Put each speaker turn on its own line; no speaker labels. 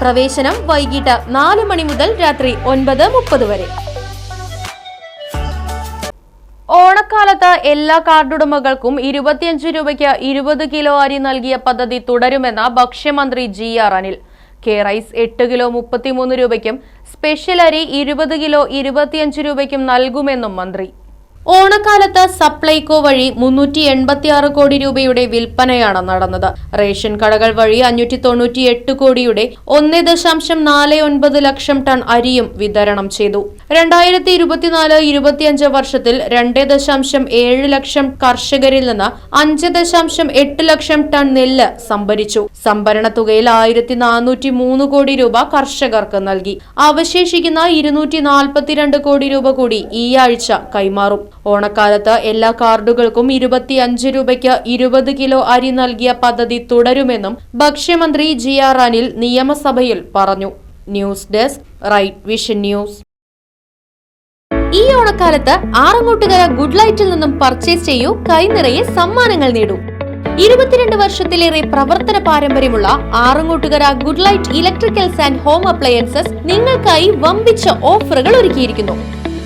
പ്രവേശനം വൈകിട്ട് നാല് മണി മുതൽ രാത്രി ഒൻപത് മുപ്പത് വരെ. ഓണക്കാലത്ത് എല്ലാ കാർഡുടമകൾക്കും ഇരുപത്തിയഞ്ച് രൂപയ്ക്ക് ഇരുപത് കിലോ അരി നൽകിയ പദ്ധതി തുടരുമെന്ന് ഭക്ഷ്യമന്ത്രി G R Anil. K rice എട്ട് കിലോ മുപ്പത്തിമൂന്ന് രൂപയ്ക്കും സ്പെഷ്യൽ അരി ഇരുപത് കിലോ ഇരുപത്തിയഞ്ച് രൂപയ്ക്കും നൽകുമെന്നും മന്ത്രി. ഓണക്കാലത്ത് സപ്ലൈകോ വഴി മുന്നൂറ്റി എൺപത്തിയാറ് കോടി രൂപയുടെ വിൽപ്പനയാണ് നടന്നത്. റേഷൻ കടകൾ വഴി അഞ്ഞൂറ്റി തൊണ്ണൂറ്റി എട്ട് കോടിയുടെ ഒന്ന് ദശാംശം നാല് ഒൻപത് ലക്ഷം ടൺ അരിയും വിതരണം ചെയ്തു. രണ്ടായിരത്തി ഇരുപത്തിനാല് ഇരുപത്തിയഞ്ച് വർഷത്തിൽ രണ്ട് ദശാംശം ഏഴ് ലക്ഷം കർഷകരിൽ നിന്ന് അഞ്ച് ദശാംശം എട്ട് ലക്ഷം ടൺ നെല്ല് സംഭരിച്ചു. സംഭരണ തുകയിൽ ആയിരത്തി നാനൂറ്റി മൂന്ന് കോടി രൂപ കർഷകർക്ക് നൽകി. അവശേഷിക്കുന്ന ഇരുന്നൂറ്റി നാൽപ്പത്തിരണ്ട് കോടി രൂപ കൂടി ഈ ആഴ്ച കൈമാറും. ഓണക്കാലത്ത് എല്ലാ കാർഡുകൾക്കും ഇരുപത്തിയഞ്ച് രൂപയ്ക്ക് ഇരുപത് കിലോ അരി നൽകിയ പദ്ധതി തുടരുമെന്നും ഭക്ഷ്യമന്ത്രി ജി ആർ അനിൽ നിയമസഭയിൽ പറഞ്ഞു. News desk Right Vision news. ഈ ഓണക്കാലത്ത് ആറങ്ങോട്ടുകര ഗുഡ് ലൈറ്റിൽ നിന്നും പർച്ചേസ് ചെയ്യൂ കൈനിറയെ സമ്മാനങ്ങൾ നേടൂ. ഇരുപത്തിരണ്ട് വർഷത്തിലേറെ പ്രവർത്തന പാരമ്പര്യമുള്ള Arangottukara Good Light electricals and home appliances നിങ്ങൾക്കായി വമ്പിച്ച ഓഫറുകൾ ഒരുക്കിയിരിക്കുന്നു.